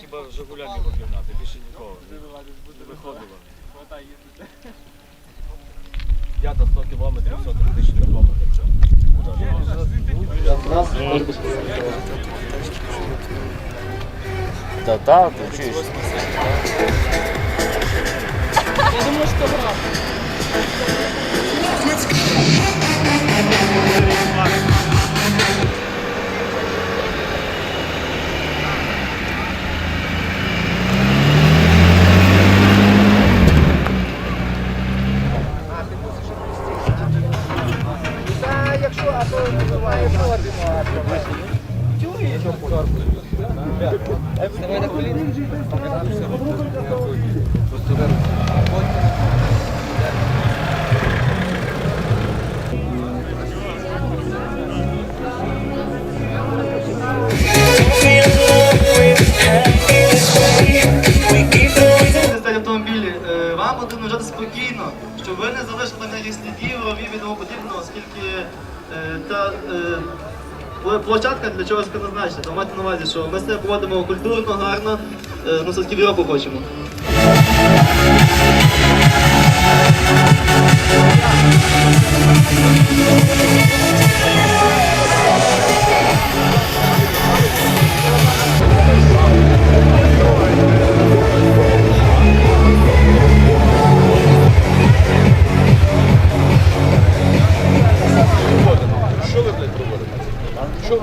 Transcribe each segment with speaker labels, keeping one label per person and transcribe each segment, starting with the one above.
Speaker 1: хіба Жигулями його пігнати, більше нікого. Не виходило. Я до 100 кілометрів, 100 тисяч кілометрів. Та так, ти чуєш.
Speaker 2: Я думаю, що грав.
Speaker 3: Площадка для чогось предназначена. То майте на увазі, що ми себе поводимо культурно, гарно, е, ну все-таки в Європу хочемо. Цей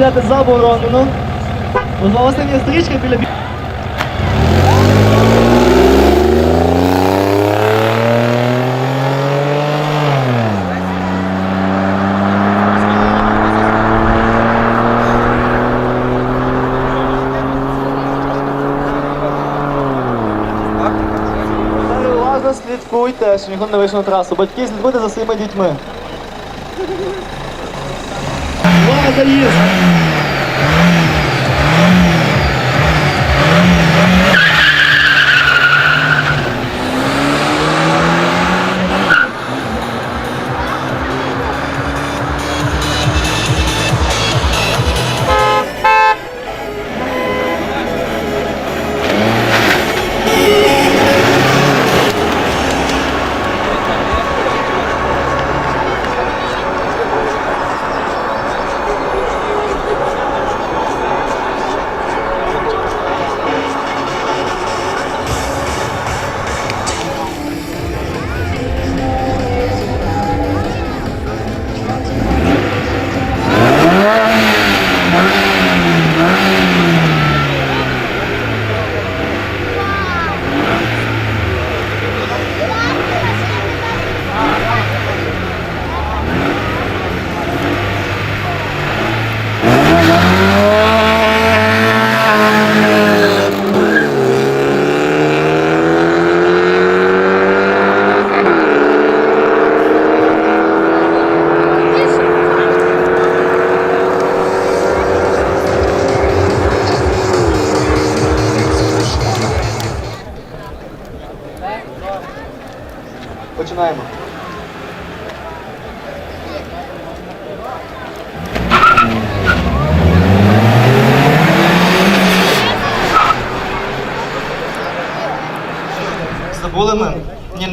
Speaker 3: Стояти заборонено. Мені стрічка біля бі- слідкуйте, щоб ніхто не вийшов на трасу. Батьки слідкуйте за своїми дітьми. Увага, заїзд!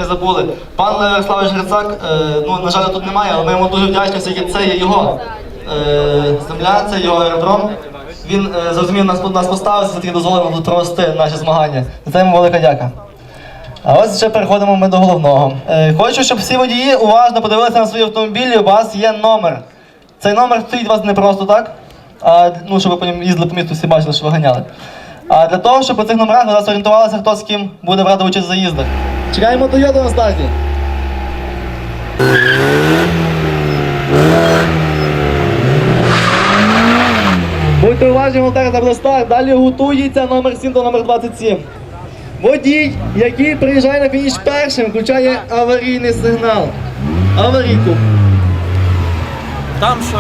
Speaker 3: Забули. Пан Ярославович Грицак, е, ну, на жаль, тут немає, але ми йому дуже вдячні, оскільки це є його е, земля, це його аеродром. Він е, зрозумів нас, нас поставив, все-таки дозволив тут провести наші змагання. За це йому велика дяка. А ось ще переходимо ми до головного. Е, хочу, щоб всі водії уважно подивилися на свої автомобілі. У вас є номер. Цей номер стоїть вас не просто так, а ну, щоб ви потім їздили по місту, всі бачили, що ви ганяли. А для того, щоб по цих номерах ви зараз орієнтувалися, хто з ким буде брати участь в заїздах. Чекаємо Тойоту на старті. Будьте уважні, Волтер, це старт. Далі готується номер 7 до номер 27. Водій, який приїжджає на фініш першим, включає аварійний сигнал. Аварійку.
Speaker 1: Там що?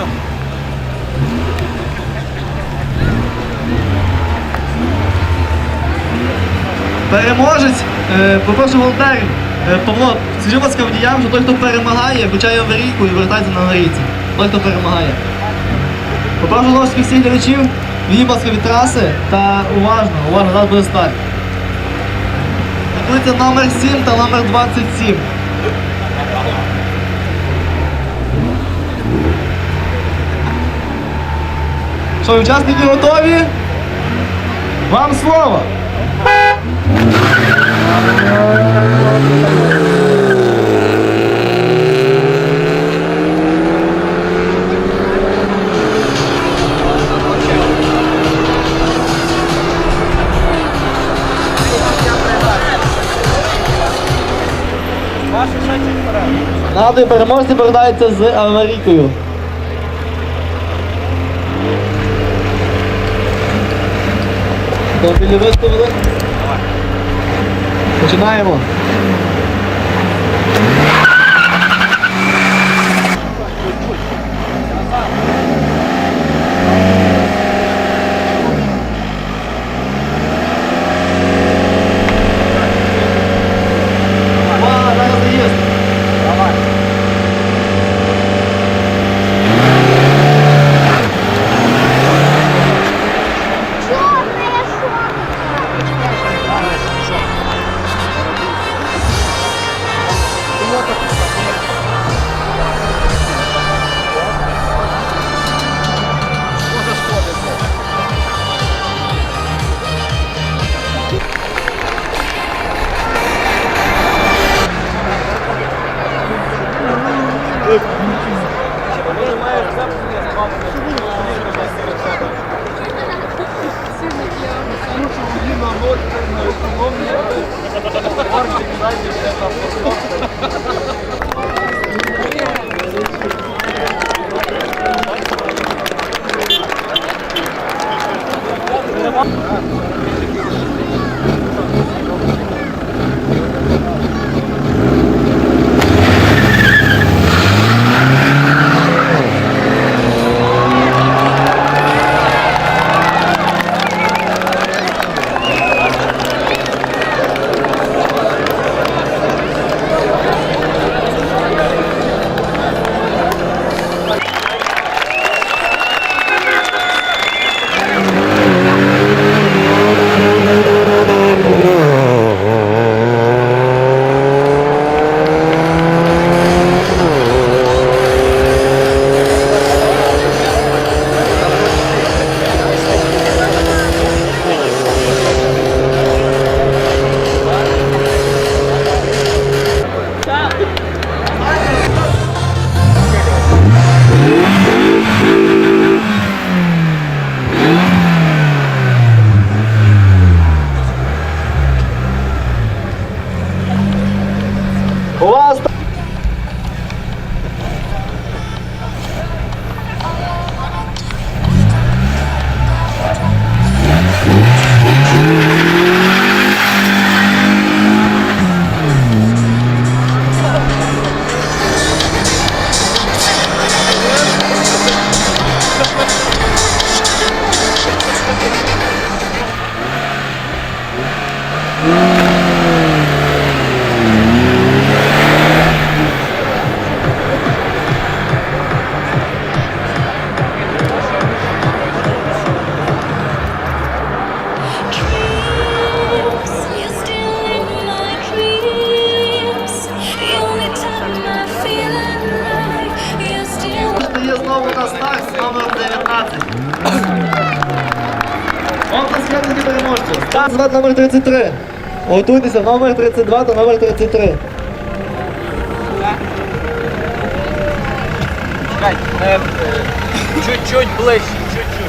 Speaker 3: Переможець, попрошу волонтерів. Е, Павло, скажи, будь ласка, водіям, що той, хто перемагає, включає аварійку і вертається на аварійці. Той, хто перемагає. Попрошу ж всіх глядачів, будь ласка, від траси та уважно, уважно, зараз буде старт. Готується номер 7 та номер 27. Що, учасники готові? Вам слово! Нагадую, переможці повертаються з аварійкою. Автомобілі виставили. Починаємо. У вас звати номер 33. Готуйтеся, номер 32 та номер 33.
Speaker 1: Чекай, е, е, чуть-чуть ближче, чуть-чуть.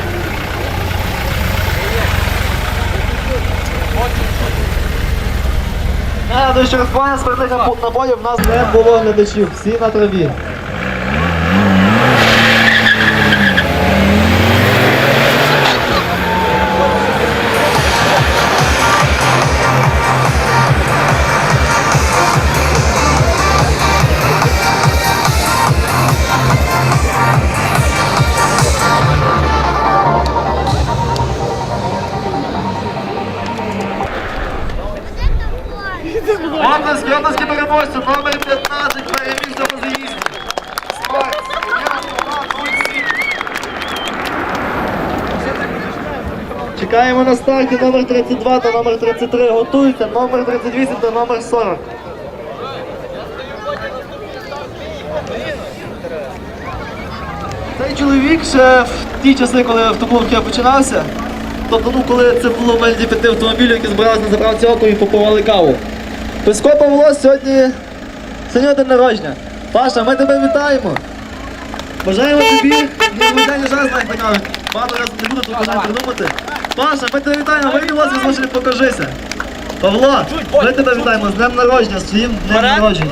Speaker 3: Нагадую, що розпалення спиртних напо- набоїв в нас не було глядачів, всі на траві. Чекаємо на старті номер 32 та номер 33. Готуються номер 38 та номер 40. Цей чоловік ще в ті часи, коли автоклуб я починався, тобто ну, коли це було в мене п'яти автомобілів, які збиралися на заправці авто і попивали каву. Песько Павло сьогодні сьогодні день народження. Паша, ми тебе вітаємо. Бажаємо тобі незвичайний час кажуть. Багато разів не буду тут бажання придумати. Паша, ми тебе вітаємо, ми будь ласка, з покажися. Павло, ми тебе вітаємо з днем народження, з своїм днем народження.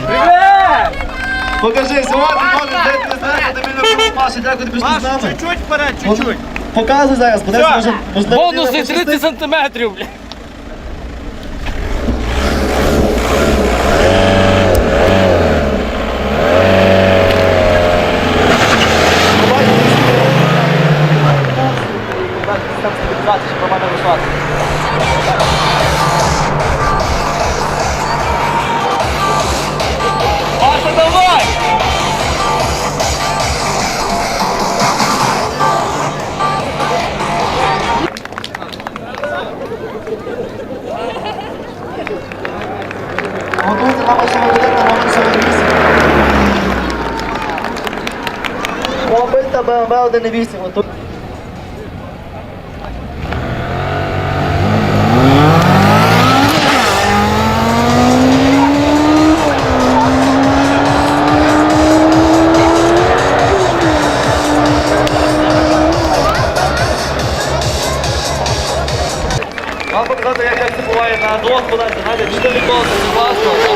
Speaker 3: Покажи, сьогодні можеш де ти знаєш, тобі не Паша, дякую тобі, що ти з нами.
Speaker 1: Чуть-чуть вперед,
Speaker 3: От,
Speaker 1: чуть-чуть.
Speaker 3: Показуй зараз, подивись, може, можливо,
Speaker 4: Бонуси 30 сантиметрів, бля.
Speaker 3: БМВ 1.8. Готуй. Вам показати, як, це буває на двох подачах. Знаєте, чотири колеса, це класно.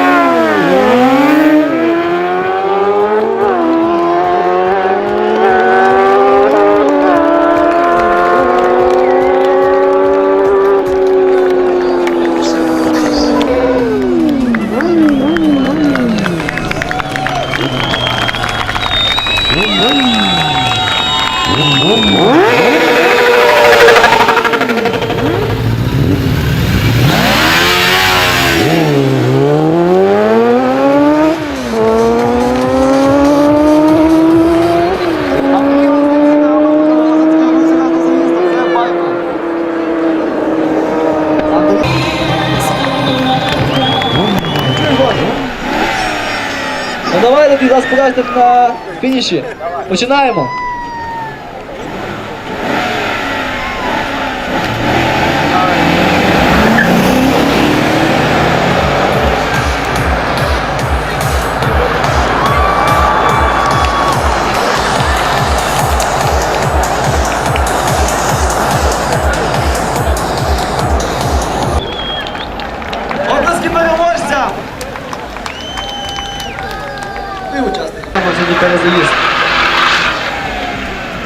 Speaker 3: на. Починаємо.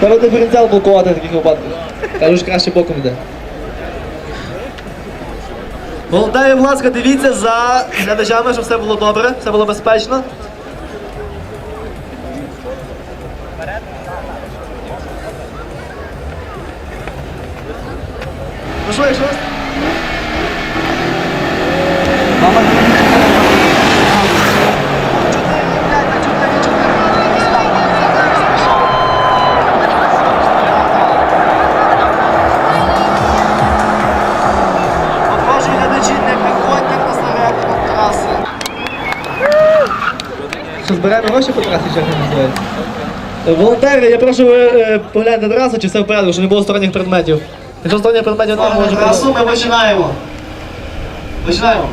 Speaker 3: Треба диференціал блокувати в таких випадках. Кажу ж краще боком йде. Волонтери, будь ласка, дивіться за глядачами, щоб все було добре, все було безпечно. Що збираємо гроші по трасі, чи як це називається? Е, Волонтери, я прошу ви е, погляньте трасу, чи все в порядку, щоб не було сторонніх предметів. Якщо сторонніх предметів немає, може трасу, ми починаємо. Починаємо.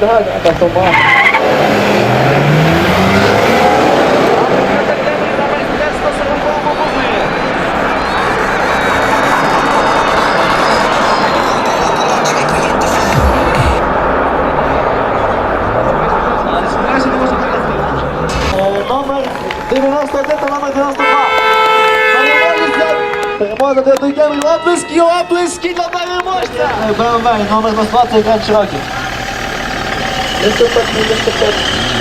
Speaker 3: Ти згазує, давай, так, тома. Номер 91 та номер 92. До Дуйкемрі. Оплески, оплески для переможця! БМВ, номер 20 Grand Cherokee. Листопад, не листопад.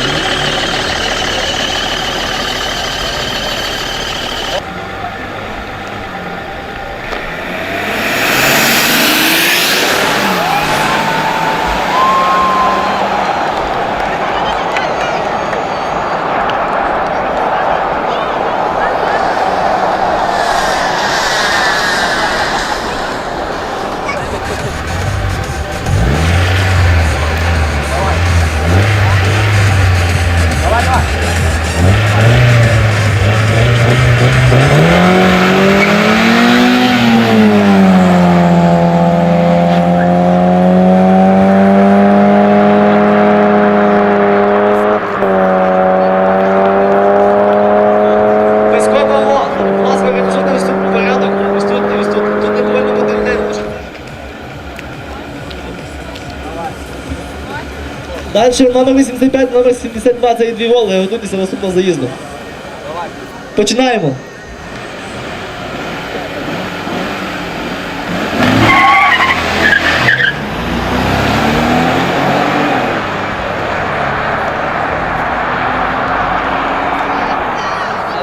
Speaker 3: Далі номер 85, номер 72, це є дві воли, готуйтеся наступного заїзду. Починаємо.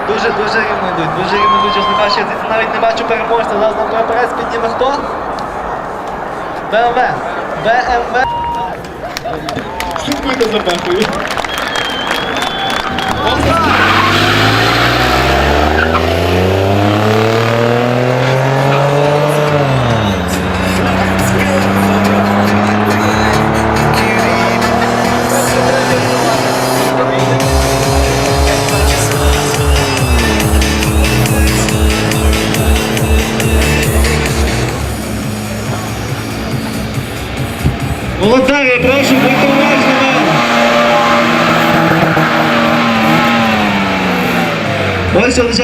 Speaker 3: Дуже, дуже рівно дуже рівно йдуть, чесно кажучи, я навіть не бачу переможця. Зараз нам прапорець підніме хто? БМВ. БМВ. Шукуйте за бехою. Ось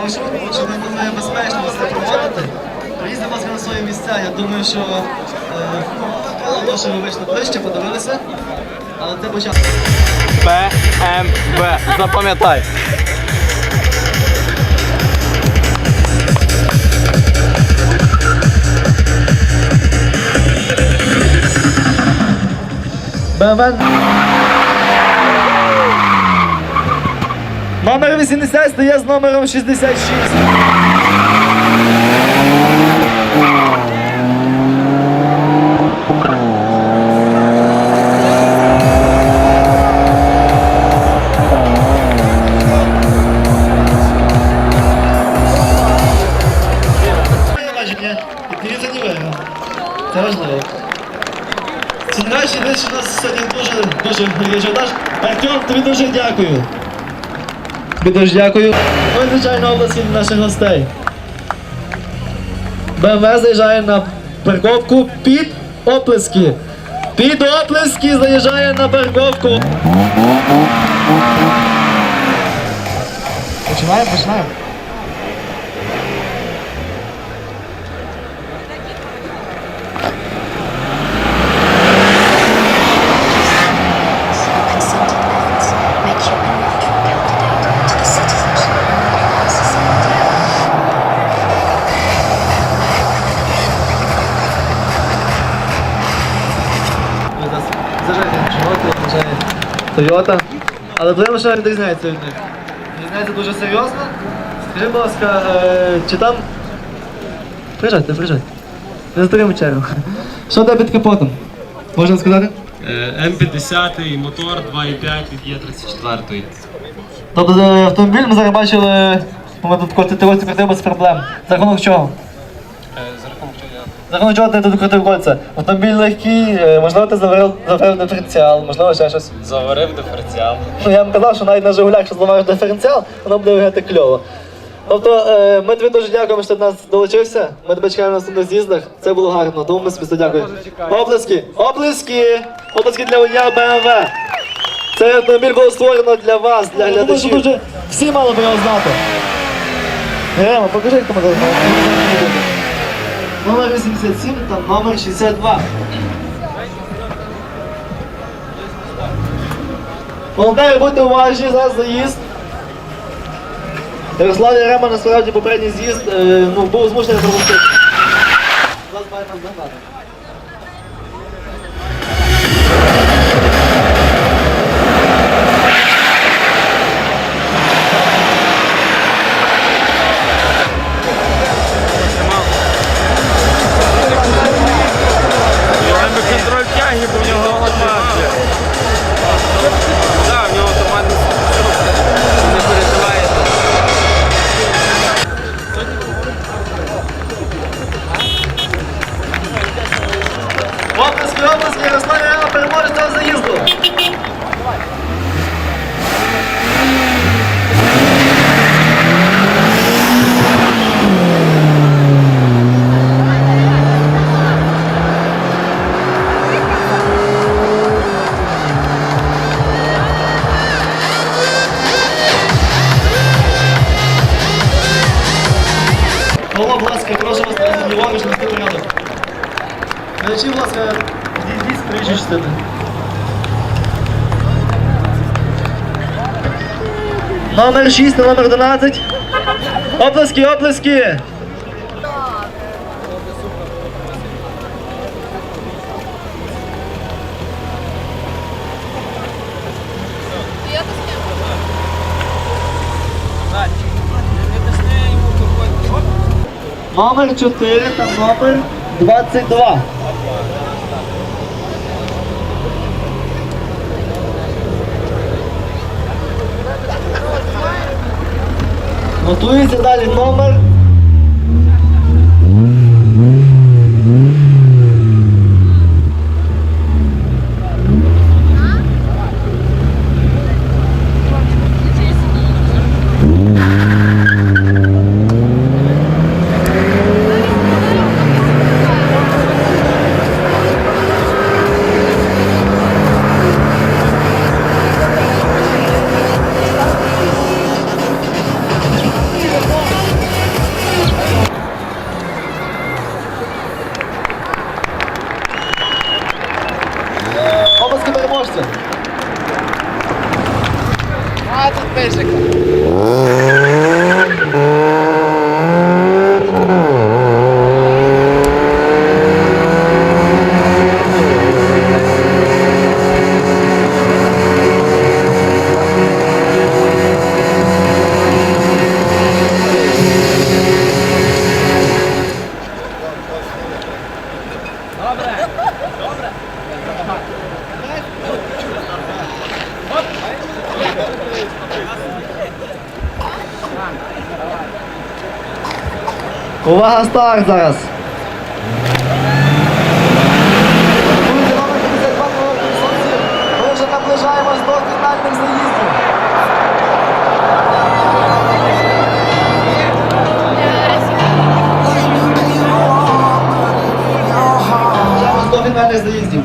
Speaker 3: прошу, тому що ми думаю, безпечно все проводити. Приїздимо на свої місця. Я думаю, що головне, що ви вийшли ближче, подивилися. Але це початок.
Speaker 4: ПМВ. Запам'ятай.
Speaker 3: БМВ. Номер 80 стає з номером 66. Бачення, дивіться. Це важливо. Це речі у нас сьогодні дуже дуже ажіотаж. Артем, тобі дуже дякую. Дуже дякую. Ми, звичайно області наших гостей. БМВ заїжджає на парковку під оплески. Під оплески заїжджає на парковку. Починаємо, починаємо. Тойота. Але твоя машина відрізняється від них. Відрізняється дуже серйозно. Скажи, будь ласка, е, чи там. Приїжджайте, приїжджайте. Не затримуй чергу. Що тебе під капотом? Можна сказати?
Speaker 5: Е, М50 мотор 2.5 від Є34.
Speaker 3: Тобто е, автомобіль ми зараз бачили, ми тут кольця крутив без проблем. За рахунок чого? Рахунок чого ти тут крутив кольця? Автомобіль легкий, е, можливо, ти заварив, заварив диференціал, можливо, ще щось.
Speaker 5: Заварив диференціал.
Speaker 3: Ну, я вам казав, що навіть на Жигулях, якщо зламаєш диференціал, воно буде виглядати кльово. Тобто, е, ми тобі дуже дякуємо, що ти до нас долучився. Ми тебе чекаємо на наступних з'їздах. Це було гарно, тому ми собі дякуємо. Оплески! Оплески! Оплески для водія БМВ! Цей автомобіль було створено для вас, для глядачів. Дуже, всі мали би його знати. Гремо, покажи, як там Номер 87 та номер 62. Волонтери, будьте уважні, зараз заїзд. Ярослав Рема насправді попередній з'їзд е, ну, був змушений пропустити. Вас має нас Номер 6 та номер 11. Оплески, оплески! Номер 4 та номер 22. Готується далі номер. Увага, старт зараз. Друзі, номер 52 Новокінцівці. Ми вже наближаємось до фінальних заїздів. Наближаємось до фінальних заїздів.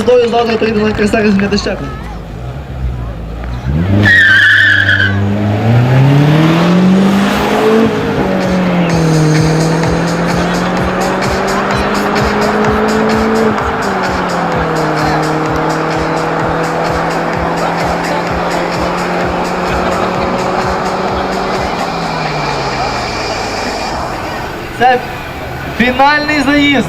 Speaker 3: Він з такою їздою завтра прийде на зняти щеплення. Це фінальний заїзд.